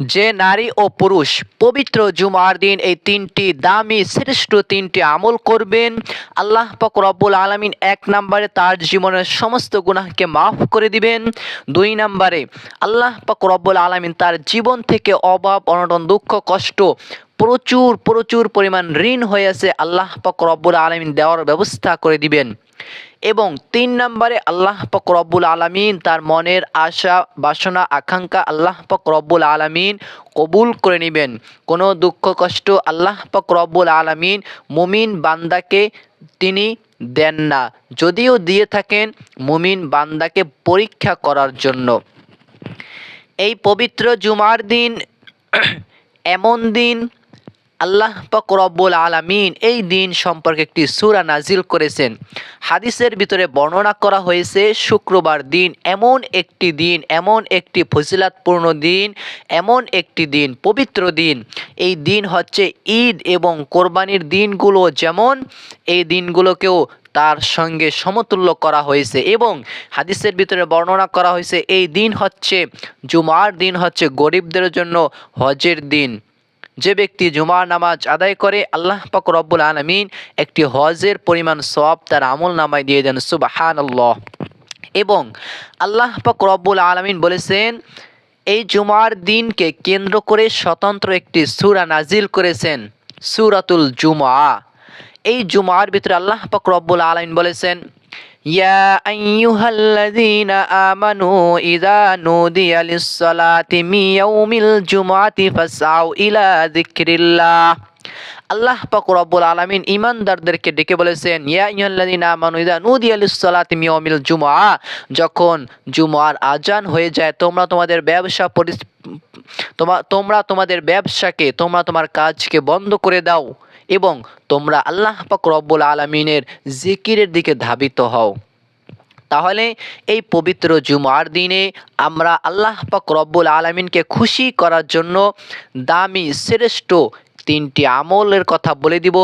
যে নারী ও পুরুষ পবিত্র জুমার দিন এই তিনটি দামি, শ্রেষ্ঠ তিনটি আমল করবেন, আল্লাহ পাক রব্বুল আলমিন এক নম্বরে তার জীবনের সমস্ত গুনাহকে মাফ করে দিবেন। দুই নম্বরে আল্লাহ পাক রব্বুল আলমিন তার জীবন থেকে অভাব, অনটন, দুঃখ, কষ্ট প্রচুর প্রচুর পরিমাণ ঋণ হয়েছে আল্লাহ পাক রব্বুল আলমিন দেওয়ার ব্যবস্থা করে দিবেন। এবং তিন নম্বরে আল্লাহ পাক রব্বুল আলমিন তার মনের আশা, বাসনা, আকাঙ্ক্ষা আল্লাহ পাক রব্বুল আলমিন কবুল করে নেবেন। কোনো দুঃখ, কষ্ট আল্লাহ পাক রব্বুল আলমিন মুমিন বান্দাকে তিনি দেন না। যদিও দিয়ে থাকেন মুমিন বান্দাকে পরীক্ষা করার জন্য। এই পবিত্র জুমার দিন, এমন দিন আল্লাহ পাক আলামিন এই দিন সম্পর্কে একটি সূরা নাজিল করেছেন। হাদিসের ভিতরে বর্ণনা করা হয়েছে, শুক্রবার দিন এমন একটি দিন, এমন একটি ফজিলাতপূর্ণ দিন, এমন একটি দিন, পবিত্র দিন। এই দিন হচ্ছে ঈদ এবং কোরবানির দিনগুলো যেমন, এই দিনগুলোকেও তার সঙ্গে সমতুল্য করা হয়েছে এবং হাদিসের ভিতরে বর্ণনা করা হয়েছে, এই দিন হচ্ছে জুমার দিন, হচ্ছে গরিবদের জন্য হজের দিন। যে ব্যক্তি জুমার নামাজ আদায় করে, আল্লাহ পাক রব্বুল আলমিন একটি হজের পরিমাণ সব তার আমল নামায় দিয়ে দেন সুবাহান আল্লাহ এবং আল্লাহ পাক রব্বুল আলমিন বলেছেন, এই জুমার দিনকে কেন্দ্র করে স্বতন্ত্র একটি সুরা নাজিল করেছেন, সুরাতুল জুমা এই জুমার ভিতরে আল্লাহ পাক রব্বুল আলমিন বলেছেন يا أيها الذين آمنوا إذا نودي للصلاة من يوم الجمعة فاسعوا إلى ذكر الله আল্লাহ পাক রব্বুল আলামিন ইমানদারদেরকে ডেকে বলেছেন ইয়া আইয়ুহাল্লাযিনা আমানু ইযা নুদিয়া লিস-সালাতি মিন ইয়াউমিল জুমআ যখন জুমার আজান হয়ে যায় তোমরা তোমাদের ব্যবসা পরিস- তোমা তোমরা তোমাদের ব্যবসাকে তোমরা তোমার কাজকে বন্ধ করে দাও এবং তোমরা আল্লাহ পাক রব্বুল আলমিনের জিকিরের দিকে ধাবিত হও। তাহলে এই পবিত্র জুমার দিনে আমরা আল্লাহ পাক রব্বুল আলমিনকে খুশি করার জন্য দামি, শ্রেষ্ঠ তিনটি আমলের কথা বলে দিব।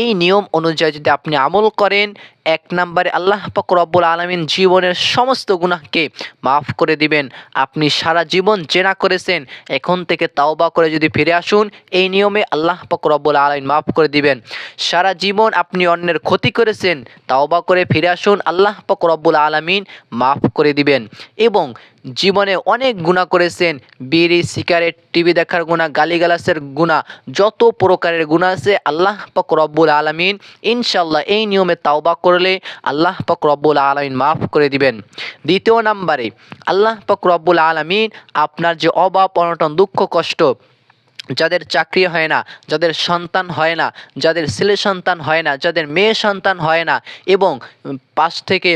এই নিয়ম অনুযায়ী যদি আপনি আমল করেন এক নম্বরে আল্লাহ পাক রব্বুল আলমিন জীবনের সমস্ত গুনাহকে মাফ করে দিবেন। আপনি সারা জীবন জেনা করেছেন, এখন থেকে তাওবা করে যদি ফিরে আসুন, এই নিয়মে আল্লাহ পাক রব্বুল আলমিন মাফ করে দিবেন। সারা জীবন আপনি অন্যের ক্ষতি করেছেন, তাওবা করে ফিরে আসুন, আল্লাহ পাক রব্বুল আলমিন মাফ করে দিবেন। এবং জীবনে অনেক গুণা করেছেন, বিড়ি, সিগারেট, টিভি দেখার গুণা গালিগালাসের গুণা যত প্রকারের গুণা আছে, আল্লাহ পাক রব্বুল আলমিন ইনশাল্লাহ এই নিয়মে তাওবা করলে আল্লাহ পাক রব্বুল আলমিন মাফ করে দিবেন। দ্বিতীয় নাম্বারে, আল্লাহ পাক রব্বুল আলমিন আপনার যে অভাব, অনটন, দুঃখ, কষ্ট, যাদের চাকরি হয় না, যাদের সন্তান হয় না, যাদের ছেলে সন্তান হয় না, যাদের মেয়ে সন্তান হয় না এবং পাশ থেকে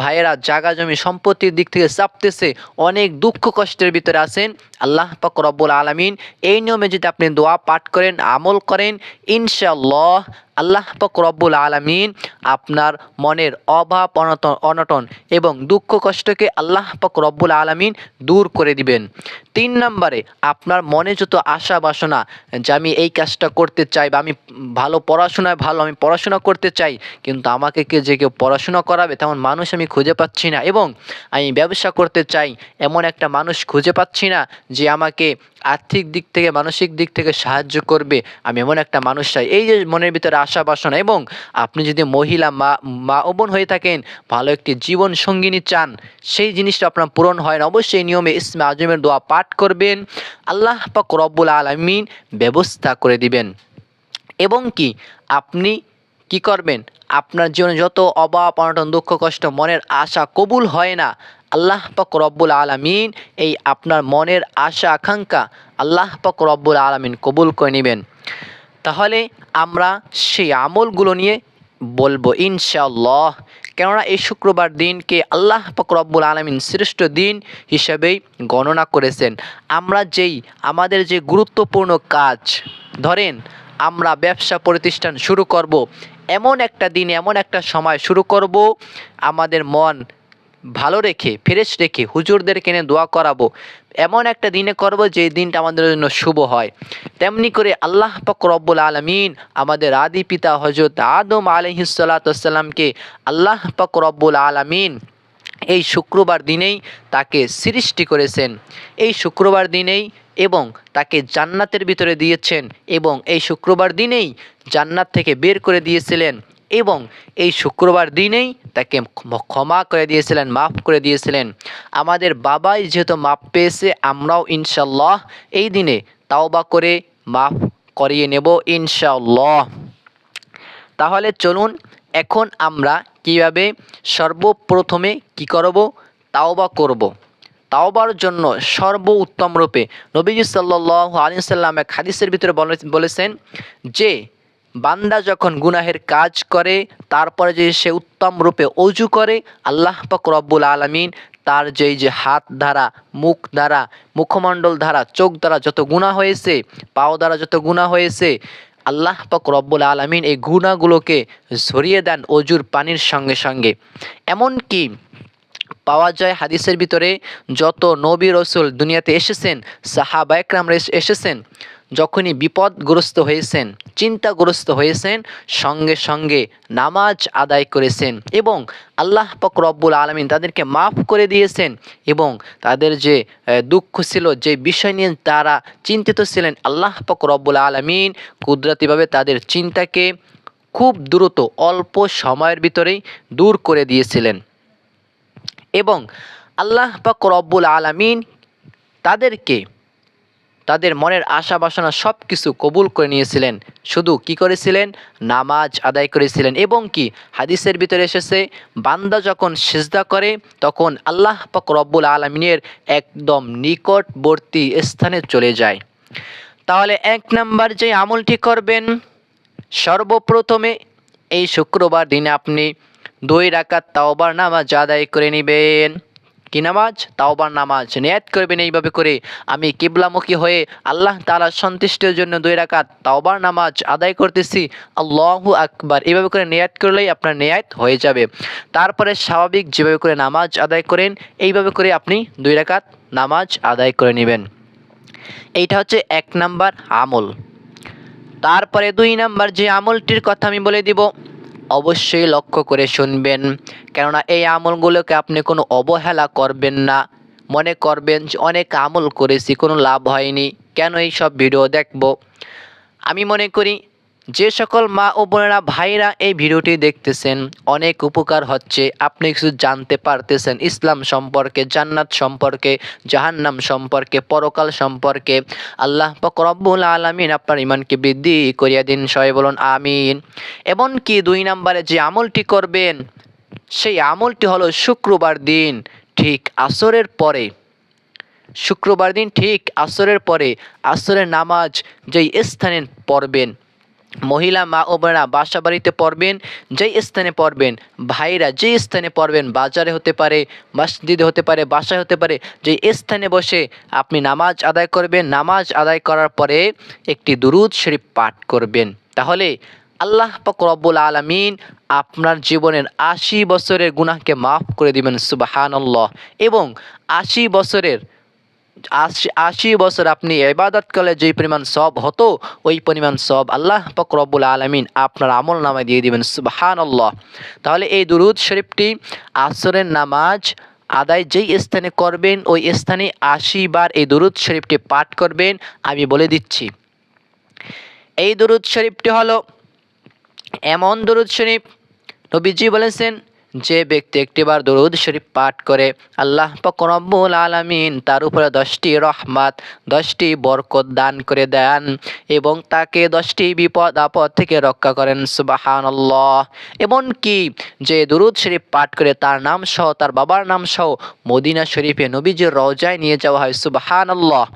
ভাইয়েরা জাগা জমি সম্পত্তির দিক থেকে চাপতেছে, অনেক দুঃখ কষ্টের ভিতরে আছেন। আল্লাহ পাক রব্বুল আলমিন এই নিয়মে যদি আপনি দোয়া পাঠ করেন, আমল করেন ইনশাল্লাহ আল্লাহ পাক রব্বুল আলমিন আপনার মনের অভাব, অনটন অনটন এবং দুঃখ কষ্টকে আল্লাহ পাক রব্বুল আলমিন দূর করে দিবেন। তিন নম্বরে, আপনার মনে যত আশা বাসনা যে আমি এই কাজটা করতে চাই বা আমি ভালো পড়াশোনায় ভালো, আমি পড়াশোনা করতে চাই, কিন্তু আমাকে কে যে কেউ পড়াশোনা করাবে, তেমন মানুষ আমি খুঁজে পাচ্ছি না। এবং আমি ব্যবসা করতে চাই, এমন একটা মানুষ খুঁজে পাচ্ছি না যে আমাকে আর্থিক দিক থেকে, মানসিক দিক থেকে সাহায্য করবে। আমি এমন একটা মানুষ চাই। এই যে মনের ভিতরে আশা বাসনা। এবং আপনি যদি মহিলা, মা মা ও বোন হয়ে থাকেন, ভালো একটি জীবন সঙ্গিনী চান, সেই জিনিসটা আপনার পূরণ হয় না। অবশ্যই নিয়মে ইসমে আজমের দোয়া পাঠ করবেন। আল্লাহ পাক রব্বুল আলমিন ব্যবস্থা করে দিবেন। এবং কি? আপনি কি করবেন? আপনার জীবনে যত অভাব, অনটন, দুঃখ, কষ্ট মনের আশা কবুল হয় না, আল্লাহ পাক রব্বুল আলমিন এই আপনার মনের আশা, আকাঙ্ক্ষা আল্লাহ পাক রব্বুল আলমিন কবুল করে নেবেন। তাহলে আমরা সেই আমলগুলো নিয়ে বলব ইনশাআল্লাহ। কেননা এই শুক্রবার দিনকে আল্লাহ রব্বুল আলমিন শ্রেষ্ঠ দিন হিসেবেই গণনা করেছেন। আমরা যেই, আমাদের যে গুরুত্বপূর্ণ কাজ, ধরেন আমরা ব্যবসা প্রতিষ্ঠান শুরু করব এমন একটা দিন, এমন একটা সময় শুরু করব, আমাদের মন ভালো রেখে ফ্রেশ রেখে, হুজুরদের কেনে দোয়া করাবো। এমন একটা দিনে করব যে দিনটা আমাদের জন্য শুভ হয়। তেমনি করে আল্লাহ পাক রব্বুল আলমিন আমাদের আদি পিতা হজরত আদম আলহিসাল্লাতামকে আল্লাহ পাক রব্বুল আলমিন এই শুক্রবার দিনেই তাকে সৃষ্টি করেছেন। এই শুক্রবার দিনেই এবং তাকে জান্নাতের ভিতরে দিয়েছেন এবং এই শুক্রবার দিনেই জান্নাত থেকে বের করে দিয়েছিলেন এবং এই শুক্রবার দিনেই তাকে ক্ষমা করে দিয়েছিলেন, মাফ করে দিয়েছিলেন। আমাদের বাবাই যেহেতু মাপ পেয়েছে, আমরাও ইনশাল্লাহ এই দিনে তাওবা করে মাফ করিয়ে নেব ইনশাল্লাহ তাহলে চলুন, এখন আমরা কীভাবে সর্বপ্রথমে কি করব? তাওবা করব। তাওবার জন্য সর্ব উত্তম রূপে নবীজি সাল্লাহ আলী সাল্লাম এক হাদিসের ভিতরে বলেছেন যে, বান্দা যখন গুনাহের কাজ করে, তারপরে যে সে উত্তম রূপে অজু করে, আল্লাহ পাক রব্বুল আলমিন তার যেই যে হাত দ্বারা, মুখ দ্বারা, মুখমণ্ডল দ্বারা, চোখ দ্বারা যত গুণা হয়েছে, পাও দ্বারা যত গুণা হয়েছে আল্লাহ পাক রব্বুল আলমিন এই গুণাগুলোকে ঝরিয়ে দেন অজুর পানির সঙ্গে সঙ্গে। এমনকি পাওয়া যায় হাদিসের ভিতরে যত নবী রসুল দুনিয়াতে এসেছেন সাহাবায়করাম এসেছেন যখনই বিপদগ্রস্ত হয়েছেন, চিন্তাগ্রস্ত হয়েছেন, সঙ্গে সঙ্গে নামাজ আদায় করেছেন এবং আল্লাহ পাক রব্বুল আলমিন তাদেরকে মাফ করে দিয়েছেন এবং তাদের যে দুঃখ ছিল, যে বিষয় নিয়ে তারা চিন্তিত ছিলেন, আল্লাহ পাক রব্বুল আলমিন কুদরতিভাবে তাদের চিন্তাকে খুব দ্রুত, অল্প সময়ের ভিতরেই দূর করে দিয়েছিলেন এবং আল্লাহ পাক রব্বুল আলামিন তাদেরকে তাদের মনের আশা বাসনা সব কিছু কবুল করে নিয়েছিলেন। শুধু কি করেছিলেন? নামাজ আদায় করেছিলেন এবং কি? হাদিসের ভিতরে এসেছে, বান্দা যখন সিজদা করে, তখন আল্লাহ পাক রব্বুল আলমিনের একদম নিকটবর্তী স্থানে চলে যায়। তাহলে এক নাম্বার যে আমলটি করবেন, সর্বপ্রথমে এই শুক্রবার দিনে আপনি দুই রাকাত তাওবার নামাজ আদায় করে নেবেন। কি নামাজ? তাওবার নামাজ। নিয়াত করবেন এইভাবে করে আমি কিবলামুখী হয়ে আল্লাহ তালা সন্তুষ্টের জন্য দুই রাকাত তাওবার নামাজ আদায় করতেছি। আল্লাহু আকবার। এইভাবে করে নিয়াত করলেই আপনার নিয়াত হয়ে যাবে। তারপরে স্বাভাবিক যেভাবে করে নামাজ আদায় করেন, এইভাবে করে আপনি দুই রাকাত নামাজ আদায় করে নেবেন। এইটা হচ্ছে এক নাম্বার আমল। তারপরে দুই নাম্বার যে আমলটির কথা আমি বলে দিব অবশ্যই লক্ষ্য করে শুনবেন। কেননা এই আমলগুলোকে আপনি কোনো অবহেলা করবেন না। মনে করবেন যে অনেক আমল করেছি, কোনো লাভ হয়নি। কেন এই সব ভিডিও দেখব? আমি মনে করি যে সকল মা ও বোনেরা ভাইরা এই ভিডিওটি দেখতেছেন, অনেক উপকার হচ্ছে। আপনি কিছু জানতে পারতেছেন ইসলাম সম্পর্কে, জান্নাত সম্পর্কে, জাহান্নাম সম্পর্কে, পরকাল সম্পর্কে। আল্লাহ রব্বুল আলমিন আপনার ইমানকে বৃদ্ধি করিয়া দিন, সবাই বলুন, আমিন। এমনকি দুই নম্বরে যে আমলটি করবেন, সেই আমলটি হলো শুক্রবার দিন, ঠিক আসরের পরে। শুক্রবার দিন ঠিক আসরের পরে, আসরের নামাজ যেই স্থানে পড়বেন মহিলা মা ও বোনেরা বাসা বাড়িতে পড়বেন, যেই স্থানে পড়বেন ভাইরা যে স্থানে পড়বেন, বাজারে হতে পারে, মসজিদে হতে পারে, বাসায় হতে পারে যে স্থানে বসে আপনি নামাজ আদায় করবেন, নামাজ আদায় করার পরে একটি দুরুদ শরীফ পাঠ করবেন। তাহলে আল্লাহ পাক রব্বুল আলমিন আপনার জীবনের আশি বছরের গুনাহকে মাফ করে দিবেন, সুবাহানল্লাহ। এবং আশি বছরের আশি আশি বছর আপনি এবাদত করলে যেই পরিমাণ সব হতো, ওই পরিমাণ সব আল্লাহ পাক রব্বুল আলমিন আপনার আমল নামায় দিয়ে দিবেন সুবাহান আল্লাহ তাহলে এই দুরুদ শরীফটি আসরের নামাজ আদায় যেই স্থানে করবেন, ওই স্থানে আশি বার এই দুরুদ শরীফটি পাঠ করবেন, আমি বলে দিচ্ছি। এই দুরুদ শরীফটি হলো এমন দরুদ শরীফ, নবীজি বলেছেন যে ব্যক্তি একটিবার দরুদ শরীফ পাঠ করে, আল্লাহ পাক রব্বুল আলামিন তার উপরে দশটি রহমত, দশটি বরকত দান করে দেন এবং তাকে দশটি বিপদ আপদ থেকে রক্ষা করেন, সুবাহানল্লাহ। এমনকি যে দরুদ শরীফ পাঠ করে তার নাম সহ, তার বাবার নাম সহ মদিনা শরীফে নবীজির রওজায় নিয়ে যাওয়া হয়, সুবাহানল্লাহ।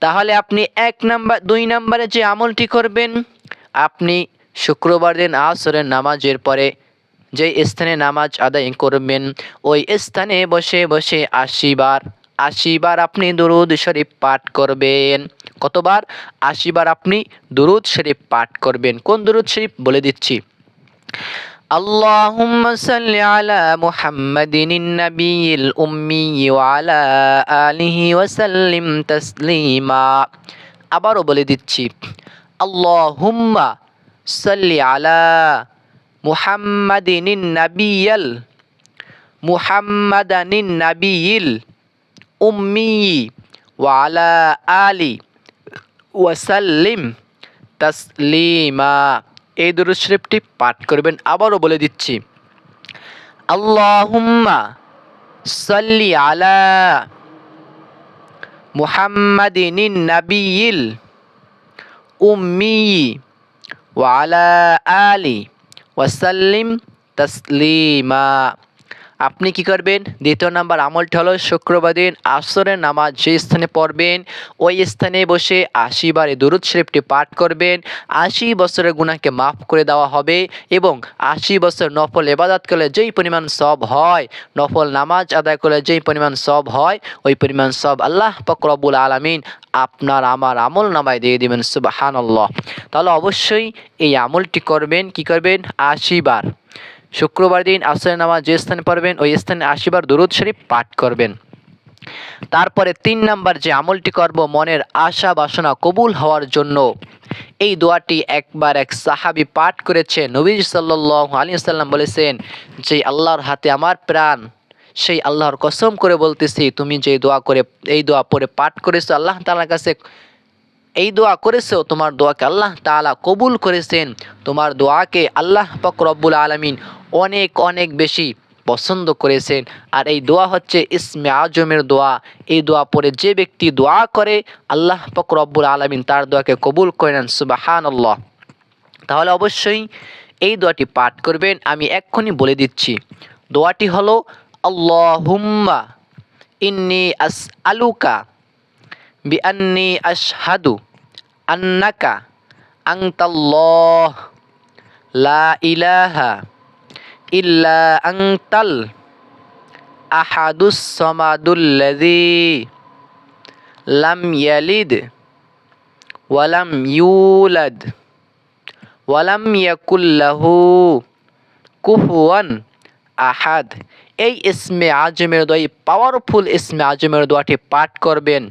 তাহলে আপনি এক নাম্বার, দুই নাম্বারে যে আমলটি করবেন, আপনি শুক্রবার দিন আসরের নামাজের পরে যে স্থানে নামাজ আদায় করবেন ওই স্থানে বসে বসে আশিবার আশিবার আপনি দুরুদ শরীফ পাঠ করবেন কতবার আশিবার আপনি দুরুদ শরীফ পাঠ করবেন কোন দুরুদ শরীফ বলে দিচ্ছি اللهم صل على محمد النبي الأمي وعلى آله وسلم تسليما আবারও বলে দিচ্ছি আল্লাহুম্মা সাল্লি আলা মুহাম্মাদিন নাবিয়াল, মুহাম্মাদানিন নাবিয়িল, উম্মি ওয়ালা আলি ওয়াসাল্লিম তাসলিমা। এই দুরুদ পাঠ করবেন, আবারও বলে দিচ্ছি। আল্লাহুম্মা সাল্লি আলা মুহাম্মাদিনিন নাবিয়িল, উম্মি ওয়ালা আলি ওয়াসাল্লিম তসলিমা আপনি কি করবেন? দ্বিতীয় নাম্বার আমলটি হলো শুক্রবার দিন আসরের নামাজ। যে স্থানে পড়বেন, ওই স্থানে বসে আশি বার এই দুরুদ শরীফটি পাঠ করবেন। আশি বছরের গুণাকে মাফ করে দেওয়া হবে এবং আশি বছর নফল এবাদত করলে যেই পরিমাণ সব হয়, নফল নামাজ আদায় করলে যেই পরিমাণ সব হয়, ওই পরিমাণ সব আল্লাহ ফকরবুল আলমিন আপনার আমার আমল নামায় দিয়ে দিবেন সুবাহান তাহলে অবশ্যই এই আমলটি করবেন, কি করবেন? আশি বার। শুক্রবার দিন আসরের নামাজ যে স্থানে পড়বেন, ওই স্থানে আশিবার দুরুদ শরীফ পাঠ করবেন। তারপরে তিন নাম্বার যে আমলটি করব, মনের আশা বাসনা কবুল হওয়ার জন্য। এই দোয়াটি একবার এক সাহাবি পাঠ করেছে। নবী সাল্লাহ আলী সাল্লাম বলেছেন যে আল্লাহর হাতে আমার প্রাণ, সেই আল্লাহর কসম করে বলতেছি, তুমি যে দোয়া করে, এই দোয়া পরে পাঠ করেছ, আল্লাহ তালার কাছে এই দোয়া করেছ, তোমার দোয়াকে আল্লাহ তাআলা কবুল করেছেন। তোমার দোয়াকে আল্লাহ পাক রব্বুল আলমিন অনেক অনেক বেশি পছন্দ করেছেন। আর এই দোয়া হচ্ছে ইসমে আজমের দোয়া। এই দোয়া পরে যে ব্যক্তি দোয়া করে, আল্লাহ পাক রব্বুল আলমিন তার দোয়াকে কবুল করে নেন সুবাহান আল্লাহ তাহলে অবশ্যই এই দোয়াটি পাঠ করবেন, আমি এক্ষুনি বলে দিচ্ছি। দোয়াটি হলো আল্লাহ হুম্মা ইন্নি আস আলুকা বিআন্নি আশহাদু আন্নাকা আংতাল্লাহ লা ইলাহা ইল্লা আংতাল আহাদুস সমাদুল্লাযী লাম ইয়ালিদ ওয়ালাম ইউলাদ ওয়ালাম ইয়াকুল্লাহু কুফুয়ান আহাদ এই ইসমে আজমের দোয়া এই পাওয়ারফুল ইসমে আজমের দোয়াটি পাঠ করবেন।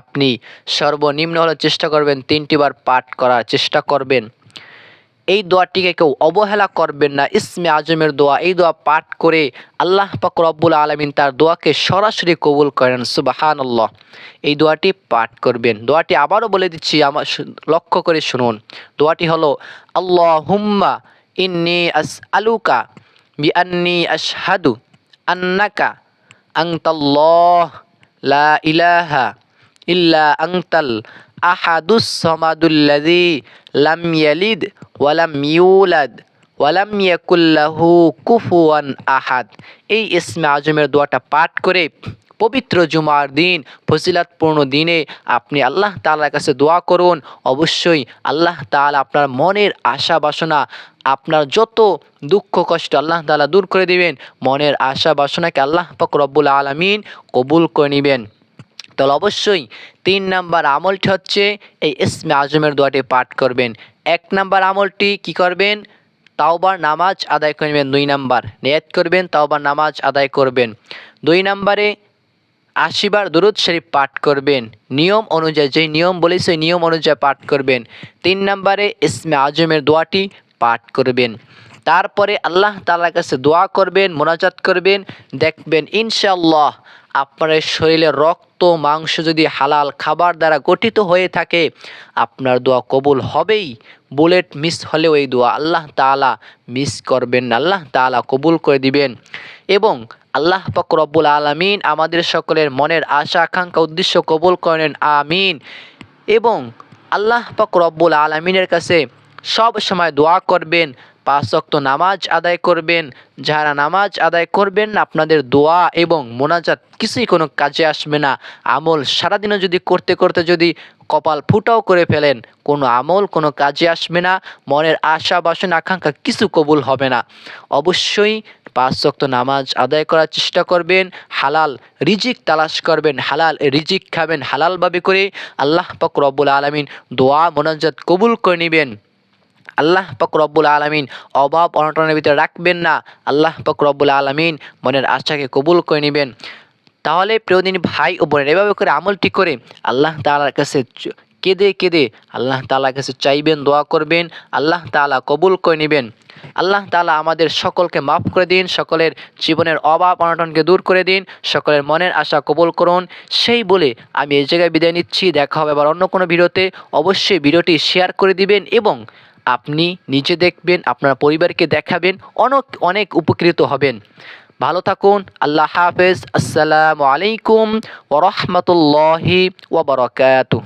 আপনি সর্বনিম্ন হলে চেষ্টা করবেন তিনটি বার পাঠ করার চেষ্টা করবেন। এই দোয়াটিকে কেউ অবহেলা করবেন না, ইসমে আজমের দোয়া। এই দোয়া পাঠ করে আল্লাহ পাক রব্বুল আলমিন তার দোয়াকে সরাসরি কবুল করেন। সুবাহান আল্লাহ এই দোয়াটি পাঠ করবেন। দোয়াটি আবারও বলে দিচ্ছি, আমার লক্ষ্য করে শুনুন। দোয়াটি হলো আল্লাহ হুম্মা ইন্নি আস আলুকা বিআন্নি আশহাদু আন্নাকা আংতাল্লাহ লা ইলাহা ইল্লা আংতাল আহাদুস সমাদুল্লাযী লাম ইয়ালিদ ওয়ালাম ইউলাদ ওয়ালাম ইয়াকুল্লাহু কুফুয়ান আহাদ। এই ইসমে আজমের দোয়াটা পাঠ করে পবিত্র জুমার দিন, ফজিলাতপূর্ণ দিনে আপনি আল্লাহ তালার কাছে দোয়া করুন। অবশ্যই আল্লাহ তাআলা আপনার মনের আশা বাসনা, আপনার যত দুঃখ কষ্ট আল্লাহ তালা দূর করে দিবেন। মনের আশা বাসনাকে আল্লাহ পাক রব্বুল আলামিন কবুল করে নেবেন। তাহলে অবশ্যই তিন নাম্বার আমলটি হচ্ছে এই ইসমে আজমের দোয়াটি পাঠ করবেন। এক নাম্বার আমলটি কি করবেন? তাওবার নামাজ আদায় করবেন। দুই নাম্বার নিয়ত করবেন, তাওবার নামাজ আদায় করবেন। দুই নাম্বারে আশিবার দুরুদ শরীফ পাঠ করবেন। নিয়ম অনুযায়ী, যেই নিয়ম বলেছে সেই নিয়ম অনুযায়ী পাঠ করবেন। তিন নম্বরে ইসমে আজমের দোয়াটি পাঠ করবেন। তারপরে আল্লাহ তালার কাছে দোয়া করবেন, মোনাজাত করবেন। দেখবেন ইনশাআল্লাহ আপনার শরীরে রক্ত, মাংস যদি হালাল খাবার দ্বারা গঠিত হয়ে থাকে, আপনার দোয়া কবুল হবেই। বুলেট মিস হলেও এই দোয়া আল্লাহ তাআলা মিস করবেন আল্লাহ তাআলা কবুল করে দিবেন। এবং আল্লাহ পাক রব্বুল আলামিন আমাদের সকলের মনের আশা, আকাঙ্ক্ষা, উদ্দেশ্য কবুল করেন। আমিন। এবং আল্লাহ পাক রব্বুল আলামিনের কাছে সব সময় দোয়া করবেন। পাঁচ ওয়াক্ত নামাজ আদায় করবেন। যারা নামাজ আদায় করবেন, আপনাদের দোয়া এবং মোনাজাত কিছুই কোনো কাজে আসবে না। আমল সারাদিনও যদি করতে করতে যদি কপাল ফুটাও করে ফেলেন, কোনো আমল কোনো কাজে আসবে না। মনের আশা, বাসনা, আকাঙ্ক্ষা কিছু কবুল হবে না। অবশ্যই পাঁচ ওয়াক্ত নামাজ আদায় করার চেষ্টা করবেন। হালাল রিজিক তালাশ করবেন। হালাল রিজিক খাবেন হালালভাবে করে আল্লাহ পাক রব্বুল আলমিন দোয়া, মোনাজাত কবুল করে নেবেন। আল্লাহ পাক রব্বুল আলমিন অভাব অনটনের ভিতরে রাখবেন না। আল্লাহ পাক রব্বুল আলমিন মনের আশাকে কবুল করে নেবেন। তাহলে প্রিয়দিন ভাই ও বোনের, এভাবে করে আমলটি করে আল্লাহ তাআলার কাছে কেঁদে কেঁদে আল্লাহ তাআলার কাছে চাইবেন, দোয়া করবেন, আল্লাহ তাআলা কবুল করে নেবেন। আল্লাহ তালা আমাদের সকলকে মাফ করে দিন, সকলের জীবনের অভাব অনটনকে দূর করে দিন, সকলের মনের আশা কবুল করুন। সেই বলে আমি এই জায়গায় বিদায় নিচ্ছি। দেখা হবে আবার অন্য কোনো ভিডিওতে। অবশ্যই ভিডিওটি শেয়ার করে দিবেন এবং আপনি নিজে দেখবেন, আপনার পরিবারকে দেখাবেন, অনেক অনেক উপকৃত হবেন। ভালো থাকুন, আল্লাহ হাফেজ, আসসালামু আলাইকুম ওরহমতুল্লাহি ওবরাকাতুহ